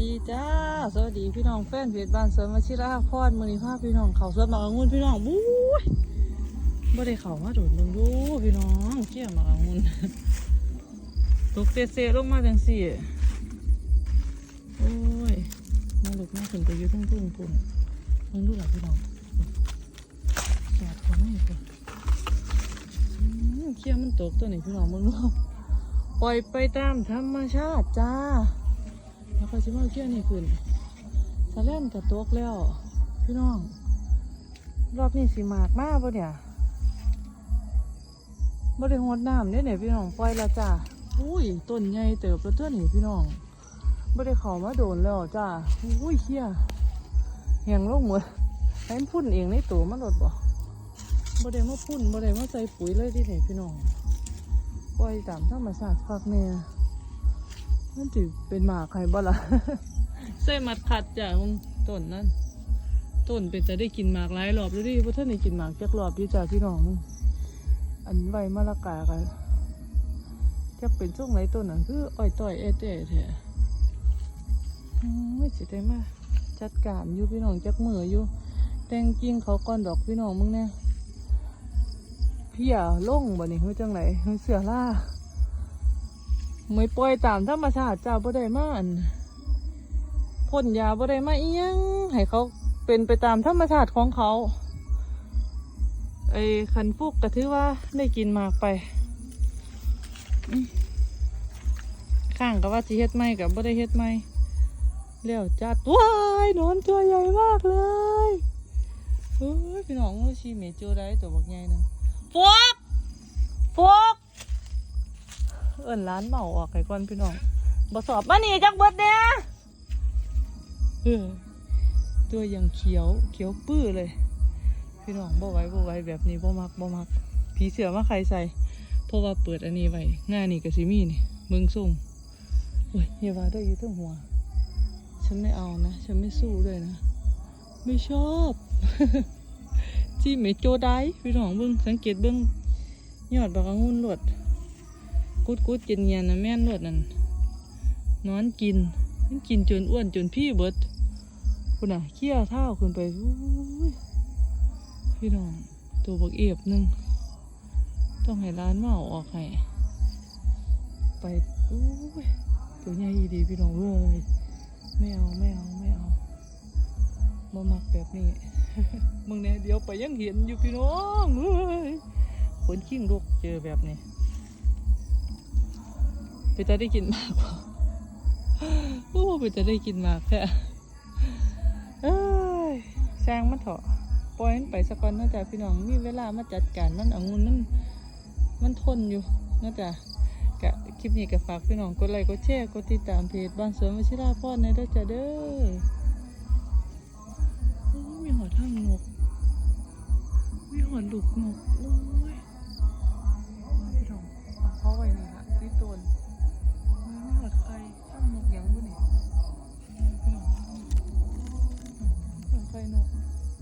ดีจ้า สวัสดีพี่น้องแฟนเพจบ้านสวนวชิราพรมือนี้พาพี่น้องเขาสวนหมากองุ่นพี่น้องบู๊ยบ่ได้เขามาโดดลงดูพี่น้องเกี่ยหมากองุ่นตกเตะเซลงมาจังสี่โอ้ยมาลุกมาขึ้นไปยู่ทั้งทุ่งปุ่นลองดูหล่ะพี่น้องแสบท้องนี่ตัวอืมเขี้ยมันตกตัวนี้พี่น้องมึงดูปล่อยไปตามธรรมชาติจ้า แล้วก็สิมาเกี่ยวนี่ขึ้นสะเล่นกับตกแล้ว พี่น้อง รอบนี้สิมากมากปะเนี่ยบ่ได้หดน้ำเนี่ยเนี่ยพี่น้องปล่อยละจ้าอุ้ยต้นใหญ่เติบแล้วตัวนี้พี่น้องบ่ได้เขามาโดนแล้วจ้าอุ้ยเฮียเหียงลงหมดให้พุ่นเองในตัวมันหลดบ่บ่ได้มาพุ่นบ่ได้มาใส่ปุ๋ยเลยที่ไหนพี่น้องปล่อยตามธรรมชาติพักเนี่ย มันถือเป็นหมากใครบ่ล่ะ ใส่มัดขัดจ้ะมึงต้นนั่นต้นเป็นจะได้กินหมากหลายรอบแล้วดิเพราะท่านได้กินหมากจักรอบอยู่จ้ะพี่น้อง อันใบมะละกากันจักเป็นช่วงไหนต้นน่ะคืออ้อยต้อยเอเต้แท้ไม่สิได้มาจัดการอยู่พี่น้องจักมืออยู่ แต่งกิ่งเขาก่อนดอกพี่น้องมึงเนี่ยพี่อย่าลงบ่นี่เฮ้ยจังไหนเฮ้ยเสือล่า ไม่ปล่อยตามธรรมชาติจ้าบ่ได้มาอันพ่นยาบ่ได้มาเอียงให้เขาเป็นไปตามธรรมชาติของเขาไอ้คันฟุกก็ถือว่าได้กินมากไปข้างกับว่าสิเฮ็ดไม่กับบ่ได้เฮ็ดไม่แล้วจัดว้ายนอนตัวใหญ่มากเลยเฮ้ยพี่น้องชีเมจูได้ตัวบักใหญ่นึงฟก เอิ้นร้านเหมาออกไก่ก่อนพี่น้องบสอบมานี่จักเบิดเนี่ยเออตัวยังเขียวเขียวปื้อเลย พี่น้องบ่ไว้บ่ไว้แบบนี้บ่มักบ่มักผีเสือมาใครใส่เพราะว่าเปิดอันนี้ไว้หน้านี่ก็สิมีนี่เบิ่งส่งโอ้ยอย่าว่าด้อยู่ทั้งหัว ฉันไม่เอานะ ฉันไม่สู้ด้วยนะ ไม่ชอบที่ไม่โจได้พี่น้องเบิ่งสังเกตเบิ่งยอดบักองุ่นหลด กุดกุดกินเงียนนะแม่นรวดนั่นนอนกินมันกินจนอ้วนจนพี่เบิดคุณน่ะเขี้ยวเท้าขึ้นไปพี่น้องตัวบักเอฟหนึ่งต้องให้ร้านมาเอาออกให้ไปอุ้ยตัวใหญ่ดีพี่น้องเว้ยไม่เอาไม่เอาไม่เอาบ่มักแบบนี้มึงเนี่ยเดี๋ยวไปยังเห็นอยู่พี่น้องเฮ้ยคนขิ้งลูกเจอแบบนี้ ไปจะได้กินมากบ่โอ้ไปจะได้กินมากแค่เอ้ยแซงมันเถอะปล่อยมันไปสักก่อนนะจ๊ะพี่น้องมีเวลามาจัดการมันอางุนมันมันทนอยู่นะจ๊ะกะคลิปนี้ก็ฝากพี่น้องกดไลค์กดแชร์กดติดตามเพจบ้านสวนวชิราพรในเด้อจ้ะเด้อโอ้ยมีหอทั้งนกมีหอดลูกนกโอ้ยพี่น้องเอาเขาไว้นี่ละที่ต้น